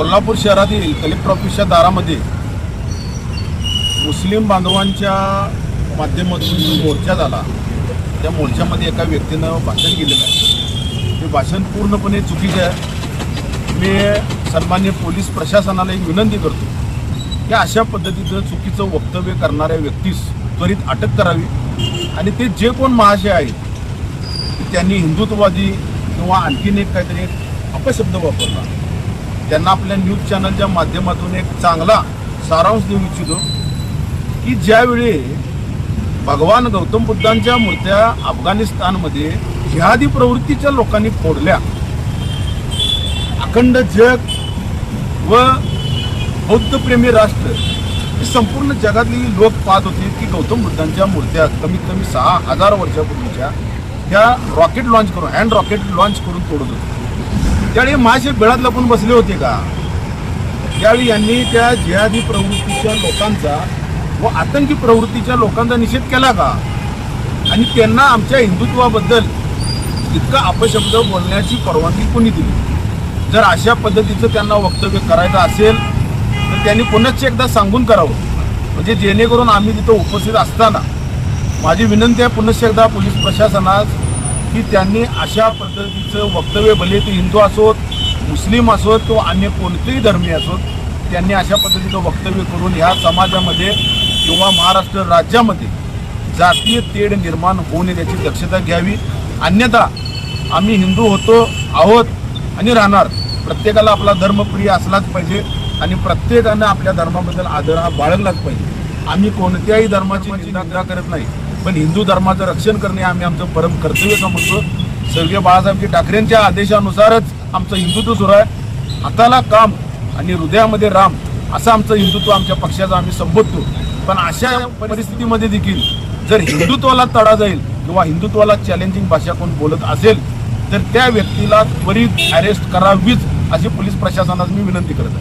कोल्हापूर शहरातील कलेक्टर ऑफिसच्या दारामध्ये मुस्लिम बांधवांच्या माध्यमातून जो मोर्चा झाला त्या मोर्चामध्ये एका व्यक्तीनं भाषण केलेलं आहे. ते भाषण पूर्णपणे चुकीचं आहे. मी सन्मान्य पोलीस प्रशासनाला एक विनंती करतो की अशा पद्धतीचं चुकीचं वक्तव्य करणाऱ्या व्यक्तीस त्वरित अटक करावी आणि ते जे कोण महाशय आहेत त्यांनी हिंदुत्ववादी किंवा आणखीन एक काहीतरी एक अपशब्द वापरला. त्यांना आपल्या न्यूज चॅनलच्या माध्यमातून एक चांगला सारांश देऊ इच्छितो की ज्यावेळी भगवान गौतम बुद्धांच्या मूर्त्या अफगाणिस्तानमध्ये जिहादी प्रवृत्तीच्या लोकांनी फोडल्या अखंड जग व बौद्धप्रेमी राष्ट्र ही संपूर्ण जगातली लोक पाहत होते की गौतम बुद्धांच्या मूर्त्या कमीत कमी सहा हजार वर्षापूर्वीच्या त्या रॉकेट लॉन्च करून हँड रॉकेट लॉन्च करून तोडत होत्या त्यावेळी महाशे बेळात लपून बसले होते का? त्यावेळी यांनी त्या जिहादी प्रवृत्तीच्या लोकांचा व आतंकी प्रवृत्तीच्या लोकांचा निषेध केला का? आणि त्यांना आमच्या हिंदुत्वाबद्दल इतका अपशब्द बोलण्याची परवानगी कोणी दिली? जर अशा पद्धतीचं त्यांना वक्तव्य करायचं असेल तर त्यांनी पुनश्च एकदा सांगून करावं. म्हणजे जेणेकरून आम्ही तिथं उपस्थित असताना माझी विनंती आहे पुनश्च एकदा पोलीस प्रशासनास की त्यांनी अशा पद्धतीचं वक्तव्य भले ते हिंदू असोत मुस्लिम असोत किंवा अन्य कोणतेही धर्मीय असोत त्यांनी अशा पद्धतीचं वक्तव्य करून ह्या समाजामध्ये किंवा महाराष्ट्र राज्यामध्ये जातीय तेढ निर्माण होऊ नये याची दक्षता घ्यावी. अन्यथा आम्ही हिंदू होतो आहोत आणि राहणार. प्रत्येकाला आपला धर्मप्रिय असलाच पाहिजे आणि प्रत्येकानं आपल्या धर्माबद्दल आदर हा बाळगलाच पाहिजे. आम्ही कोणत्याही धर्माची निंदा करत नाही. पण हिंदू धर्माचं रक्षण करणे आम्ही आमचं परम कर्तव्य समजतो स्वर्गीय बाळासाहेबजी ठाकरेंच्या आदेशानुसारच आमचं हिंदुत्व सुरू आहे. हाताला काम आणि हृदयामध्ये राम असं आमचं हिंदुत्व आमच्या पक्षाचं आम्ही संबोधतो. पण अशा परिस्थितीमध्ये देखील जर हिंदुत्वाला तडा जाईल किंवा हिंदुत्वाला चॅलेंजिंग भाषा कोण बोलत असेल तर त्या व्यक्तीला त्वरित अरेस्ट करावीच अशी पोलीस प्रशासनास मी विनंती करत आहे.